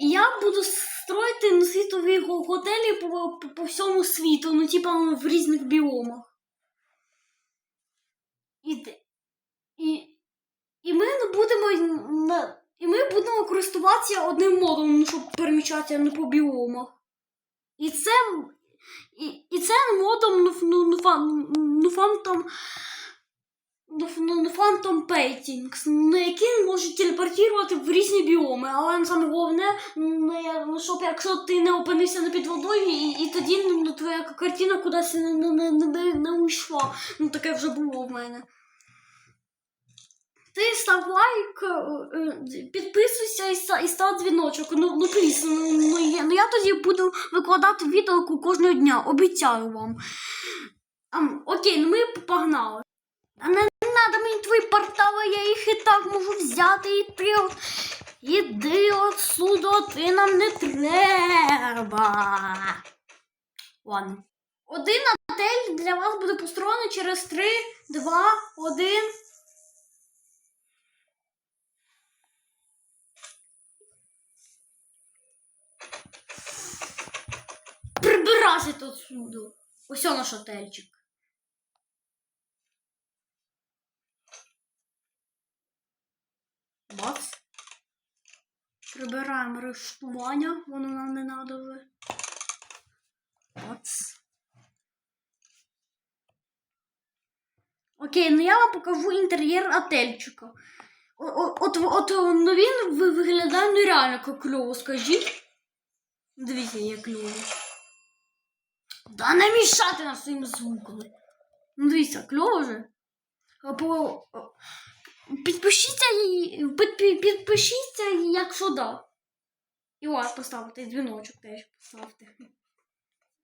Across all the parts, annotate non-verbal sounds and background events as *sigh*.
Я буду строїти світові готелі по, по, по всьому світу, ну, типа в різних біомах. І, і, і ми не будемо і ми будемо користуватися одним модом, ну, щоб переміщатися ну, по біомах. І це, і, і це модом ну, ну, ну, ну, ну, ну, ну, Phantom Paintings, на які можуть телепортувати в різні біоми. Але саме головне, ну, ну, щоб якщо ти не опинився на під водою, і, і тоді ну, ну, твоя картина кудись не, не, не, не, уйшла. Ну таке вже було в мене. Ти став лайк, е, е, підписуйся і, ста- і став дзвіночок. Ну, ну пліс, ну, ну, я, ну я тоді буду викладати відео кожного дня, обіцяю вам. Ам, окей, ну ми погнали. Треба мені твої портали, я їх і так можу взяти і ти. Іди отсюда, ти нам не треба. Ладно. Один отель для вас буде построєний через 3, 2, 1. Прибирайся тут сюди. Ось наш отельчик. Бац. Прибираємо рештування, воно нам не надо вже. Бац. Окей, ну я вам покажу інтер'єр отельчика. О- о- От, от, ну він ви- виглядає нереально як кльово, скажіть. Дивіться, як кльово. Да не мішати нам своїми звуками. Ну дивіться, кльово же. Або о, підпишіться і під, під, підпишіться, якщо да. І лайк поставте, і дзвіночок теж поставте.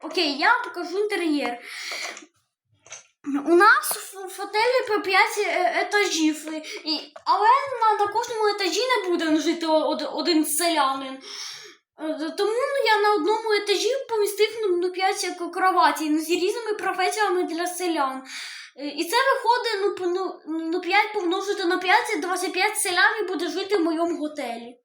Окей, я покажу інтер'єр. У нас в, в по 5 етажів, але на, кожному етажі не буде жити од- один селянин. Е, Тому ну, я на одному етажі помістив ну, ну, 5 кроватей ну, з різними професіями для селян. Е, І це виходить ну, ну, ну 5 помножити на 5, це 25 селян і буде жити в моєму готелі.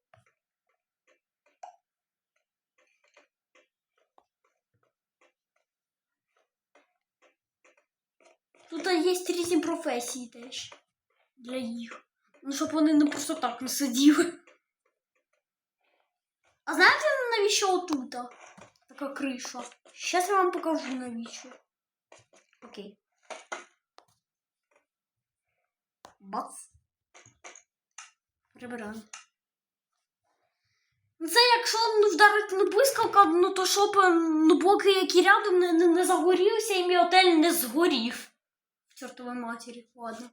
Тут є різні професії теж для їх. Ну, щоб вони не просто так не сиділи. А знаєте, навіщо отута? Така криша. Зараз я вам покажу навіщо. Окей. Бац. Прибираємо. Ну, Це якщо ну, вдарити ну, блискавка, ну то щоб е, ну, блоки, які рядом не, не, не загорілися і мій отель не згорів. В чортовій матері, ладно.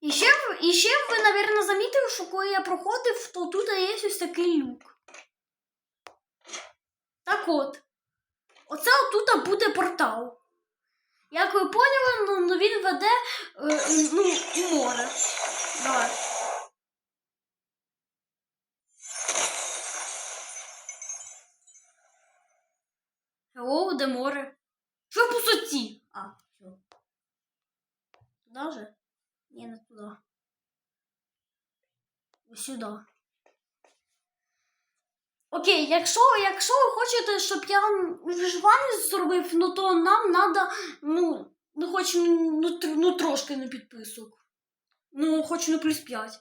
І ще, і ще ви, мабуть, замітили, що коли я проходив, то тут є ось такий люк. Так от. Оце отут буде портал. Як ви поняли, ну, ну він веде е, ну, у море. Давай. Hello, де море? Що в пустоті? А, все. Туда же? Ні, не туди. Ось сюди. Окей, якщо, якщо ви хочете, щоб я виживання зробив, ну то нам треба, ну, ну хоч ну, тр- ну, трошки на підписок. Ну, хоч на плюс 5.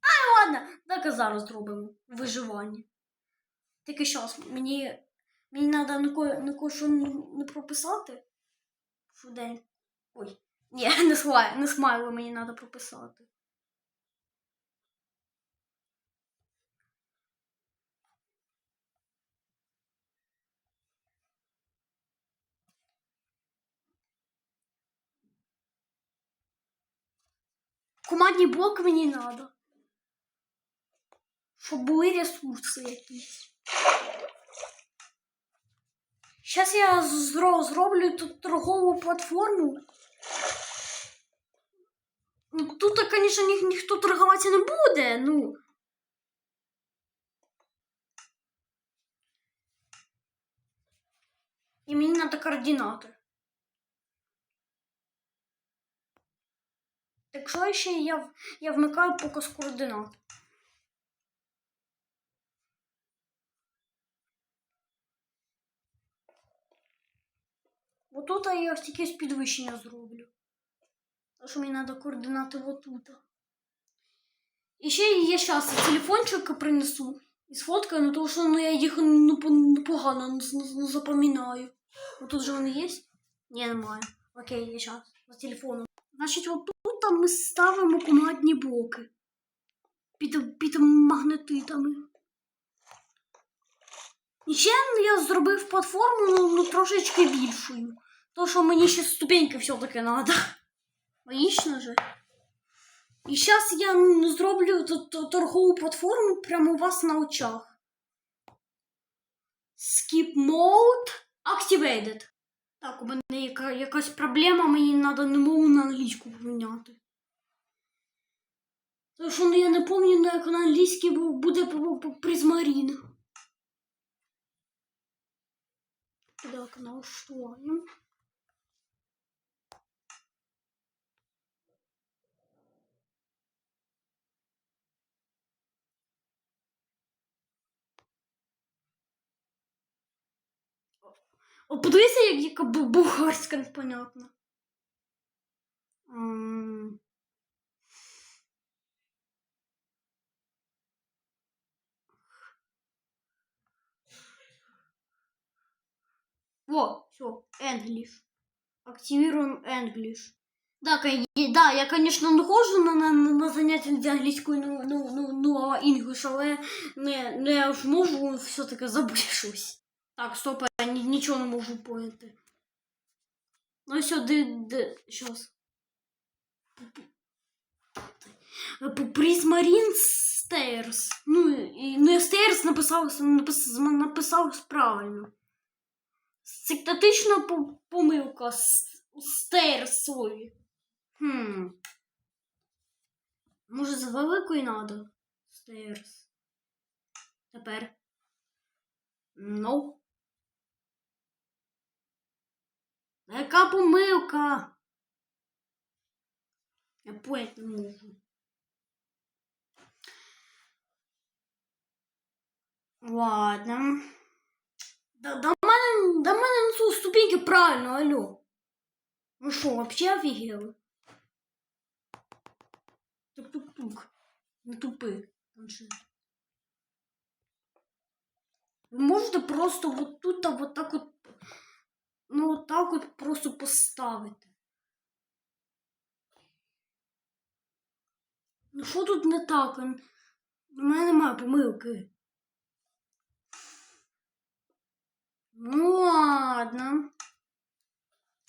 А, ладно, так і зараз зробимо виживання. Тільки щас, мені, мені треба на ко, на ко що не, прописати. Швиденько. Ой. Ні, *laughs* не смайло, не смайло мені треба прописати. Командні блок мені треба. Щоб були ресурси якісь. Зараз я зро- зроблю тут торгову платформу. Ну, тут, звісно, ні, ніхто торгуватися не буде, ну. І мені треба координати. Так що ще я, я вмикаю показ координат. Отут я ось якесь підвищення зроблю. Тому що мені треба координати отут. І ще я зараз телефончик принесу і сфоткаю, ну тому що ну, я їх ну, по- ну, погано з- запам'ятаю. Отут же вони є? Ні, немає. Окей, я зараз з телефону. Значить, отут ми ставимо командні блоки під, під магнетитами. І ще я зробив платформу ну, ну, трошечки більшою. То, що мені ще ступеньки все-таки треба. Логічно же. І зараз я ну, зроблю торгову платформу прямо у вас на очах. Skip mode activated. Так, у мене яка, якась проблема, мені треба не мову на англійську поміняти. Тому що ну, я не пам'ятаю, як на англійській бу- буде призмарін. Так, налаштування. Подивися, як яка бу- булгарська непонятна. Во, все, English. Активируем English. Да, да, я, конечно, не ходжу на, на, на заняття з англійської, ну, ну, ну, ну, English, але не, не я ж можу все-таки забути. Так, стоп, я нічого не можу поняти. Ну все, де, де, щас. Призмарін Стейрс. Ну, і, ну, я Стейрс написав, написав, написав правильно. Сектатична по- помилка. Стейрс слові. Хм. Може, за великою надо? Стейрс. Тепер. Ну. Яка помилка? Я понять не можу. Ладно. Да, да мене, да мене цю ступеньки правильно, алло. Ну що, вообще офігели? Тук-тук-тук. Не тупи. Ви можете просто вот тут, а вот так от, ну вот так от просто поставити. Ну що тут не так? У мене немає помилки. Ну ладно.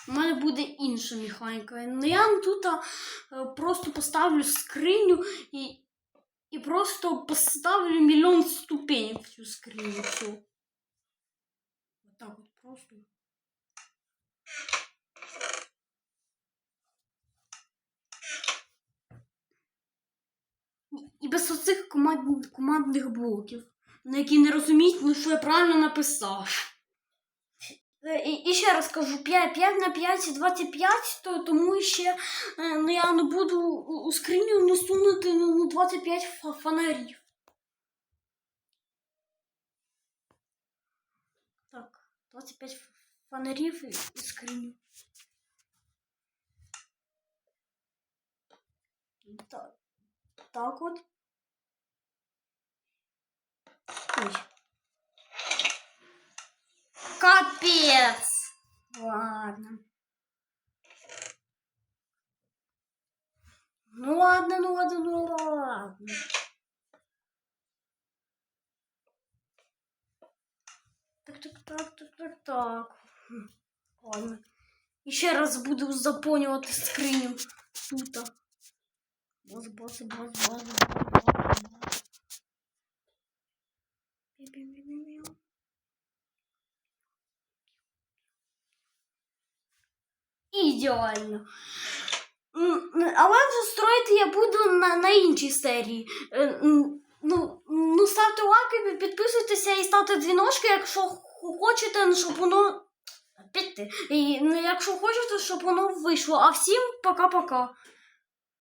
У мене буде інша механіка. Ну я тут е, просто поставлю скриню і, і просто поставлю мільйон ступенек в цю скриню. Отак от просто. І- І без оцих команд, командних блоків, на які не розуміють, ну що я правильно написав. Е, І, і ще раз кажу, 5, 5 на 5 25, то тому ще е, ну, я не буду у, скриню насунути ну, 25 фонарів. Так, 25 ф- фонарів і, і скриню. Так, так от. Ой. Капец! Ладно. Ну ладно, ну ладно, ну ладно. Так, так, так, так, так, так. Ладно. І ще раз буду заповнювати скриню тут. Бос, бос, бос, бос, бос, бос. Пі-пі-пі-пі-пі. Ідеально. Але вже строїти я буду на, на іншій серії. Е, Ну, ну, ставте лайки, підписуйтеся і ставте дзвіночки, якщо хочете, ну, щоб воно. І, ну, якщо хочете, щоб воно вийшло. А всім пока-пока.